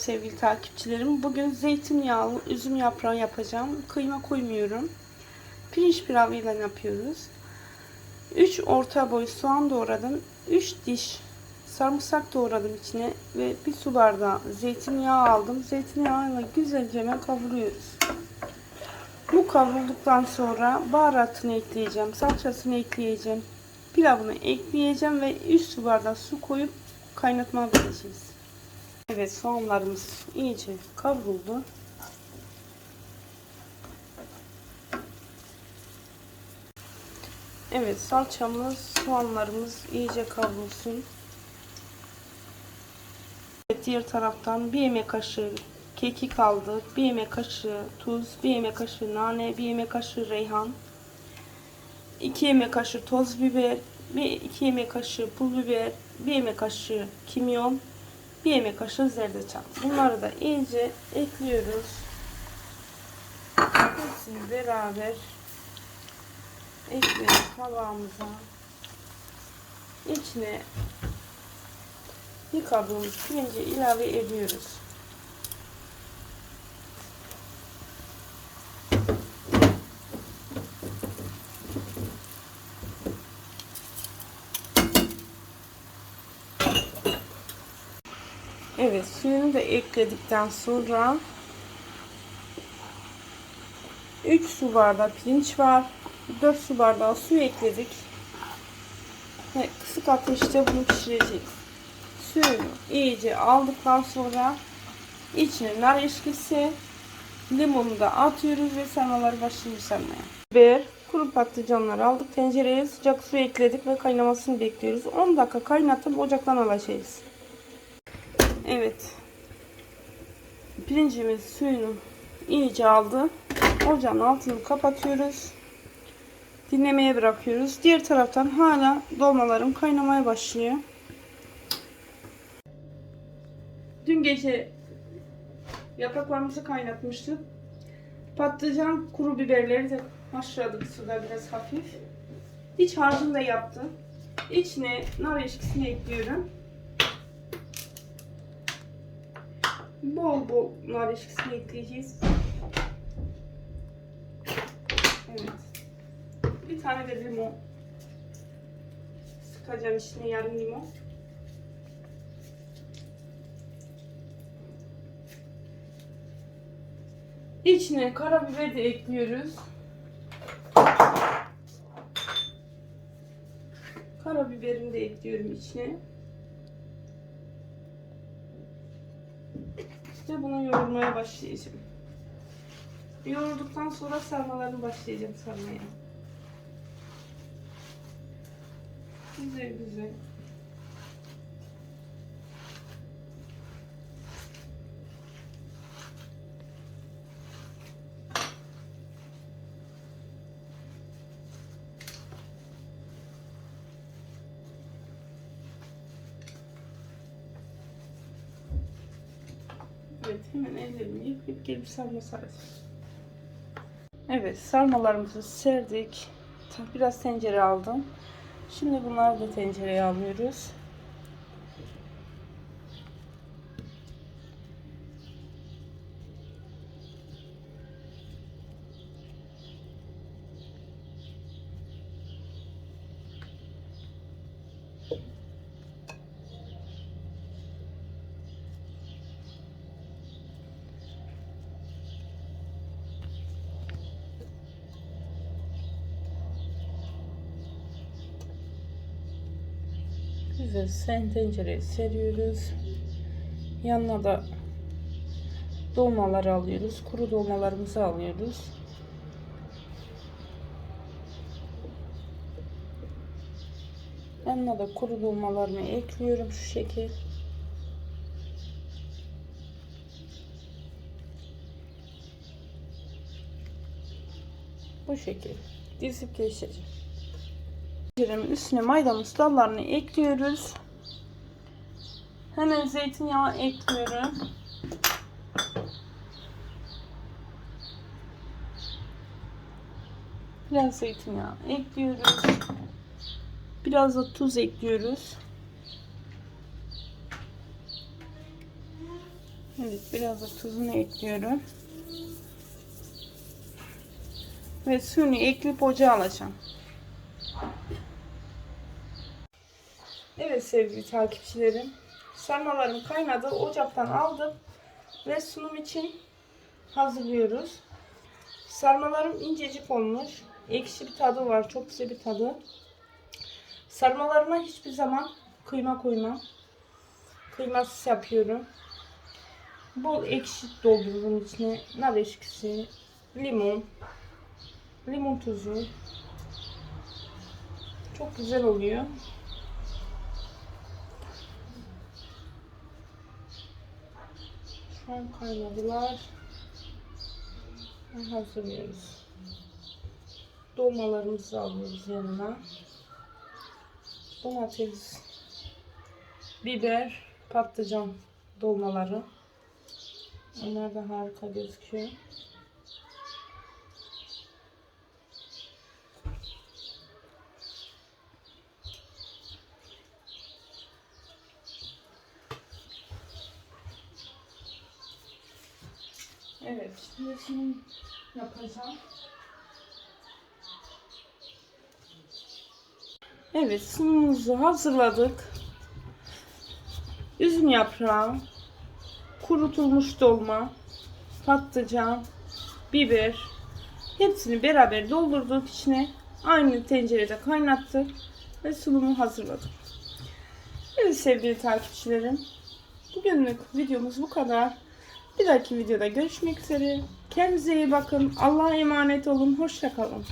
Sevgili takipçilerim, bugün zeytinyağlı üzüm yaprağı yapacağım. Kıyma koymuyorum. Pirinç pilavıyla yapıyoruz. 3 orta boy soğan doğradım. 3 diş sarımsak doğradım içine ve bir su bardağı zeytinyağı aldım. Zeytinyağıyla güzelce kavuruyoruz. Bu kavrulduktan sonra baharatını ekleyeceğim, salçasını ekleyeceğim, pilavını ekleyeceğim ve 3 su bardağı su koyup kaynatmaya vereceğiz. Evet soğanlarımız iyice kavruldu. Evet salçamız, soğanlarımız iyice kavrulsun. Evet, diğer taraftan bir yemek kaşığı kekik aldık. Bir yemek kaşığı tuz, bir yemek kaşığı nane, bir yemek kaşığı reyhan. 2 yemek kaşığı toz biber, bir iki yemek kaşığı pul biber, bir yemek kaşığı kimyon, bir yemek kaşığı zerdeçal. Bunları da iyice ekliyoruz. Hepsini beraber ekliyoruz tabağımıza. İçine yıkadığımız pirinci ilave ediyoruz. Evet suyunu da ekledikten sonra 3 su bardağı pirinç var. 4 su bardağı su ekledik. Ve kısık ateşte bunu pişireceğiz. Suyunu iyice aldıktan sonra içine nar eşkisi, limonu da atıyoruz ve sarmaları başlıyoruz sarmaya. Biber, kuru patlıcanları aldık. Tencereye sıcak su ekledik ve kaynamasını bekliyoruz. 10 dakika kaynatıp ocaktan alacağız. Evet. Pirincimiz suyunu iyice aldı. Ocağın altını kapatıyoruz. Dinlemeye bırakıyoruz. Diğer taraftan hala dolmalarım kaynamaya başlıyor. Dün gece yapraklarımızı kaynatmıştık. Patlıcan, kuru biberleri de haşladık suda biraz hafif. İç harcını da yaptım. İçine nar eşkisini ekliyorum. Bol bol nar eşkisini ekleyeceğiz. Evet. Bir tane de limon. Sıkacağım içine yarım limon. İçine karabiber de ekliyoruz. Karabiberimi de ekliyorum içine. Ve bunu yoğurmaya başlayacağım. Yoğurduktan sonra sarmalarını başlayacağım sarmaya. Güzel güzel. Evet hemen ellerimi yıkayıp gelip sarma saracağım. Evet sarmalarımızı serdik. Biraz tencere aldım. Şimdi bunları da tencereye alıyoruz. Güzel sen tencereye seriyoruz. Yanına da dolmaları alıyoruz. Kuru dolmalarımızı alıyoruz. Yanına da kuru dolmalarımı ekliyorum şu şekil. Bu şekil dizip geçeceğim. Tenceremin üstüne maydanoz dallarını ekliyoruz. Hemen zeytinyağı ekliyorum. Biraz zeytinyağı ekliyoruz. Biraz da tuz ekliyoruz. Evet biraz da tuzunu ekliyorum. Ve suyunu ekleyip ocağa alacağım. Evet sevgili takipçilerim. Sarmalarım kaynadı. Ocaktan aldım. Ve sunum için hazırlıyoruz. Sarmalarım incecik olmuş. Ekşi bir tadı var. Çok güzel bir tadı. Sarmalarıma hiçbir zaman kıyma koymam. Kıymasız yapıyorum. Bol ekşi doldururum içine. Nar ekşisi, limon, limon tuzu. Çok güzel oluyor. An kaynadılar. Hazırlıyoruz. Dolmalarımızı alıyoruz yanına. Domates, biber, patlıcan dolmaları. Onlar da harika gözüküyor. Evet, şimdi şunu yapacağım. Evet, sunumumuzu hazırladık. Üzüm yaprağı, kurutulmuş dolma, patlıcan, biber hepsini beraber doldurduk içine. Aynı tencerede kaynattık ve sunumu hazırladık. Evet sevgili takipçilerim. Bugünlük videomuz bu kadar. Bir dahaki videoda görüşmek üzere. Kendinize iyi bakın. Allah'a emanet olun. Hoşçakalın.